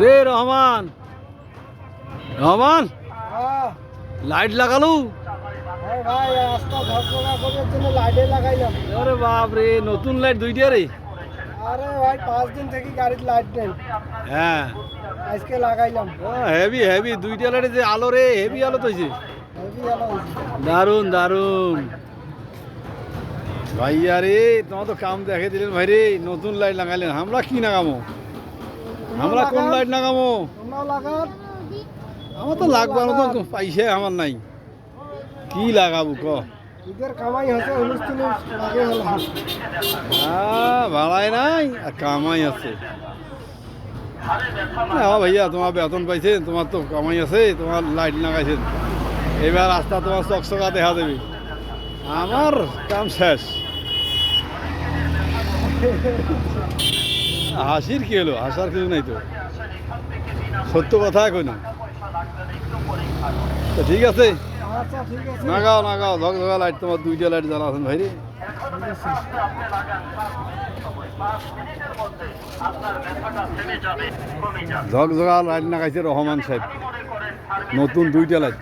রে রহমান। রহমান লাইট লাগালু? আরে বাপ রে নতুন লাইট দুইটা রে। আরে ভাই পাঁচ দিন থেকে গাড়ির লাইট নেই। হ্যাঁ। আজকে লাগাইলাম। হেভি হেভি দুইটা লাইটে যে আলো রে হেভি আলো তো হয়েছে দারুণ দারুণ ভাইয়া রে তোমার তো কাম দেখে দিলেন ভাই রে নতুন লাইট লাগাইলেন আমরা কি লাগামো আমরা কোন লাইট লাগান আমার তো লাগবার মতো পয়সা আমার নাই। কি লাগাবো ক? ভাড়াই নাই আর কামাই আছে। না ভাইয়া তোমার বেতন পাইছেন তোমার তো কামাই আছে তোমার লাইট লাগাইছেন। এবার রাস্তা তোমার চকচকা দেখা দেবে। আমার কাম শেষ। হাসির কি হলো? হাসার কিছু নাই তো। সত্য কথা কই না। তো ঠিক আছে? নাগাও নাগাও ধক ধকা লাইট তোমার দুইটা লাইট জ্বালা আছেন ভাই রে ঠিক আছে ঝকঝকা লাইট লাগাইছে রহমান সাহেব। নতুন দুইটা লাইট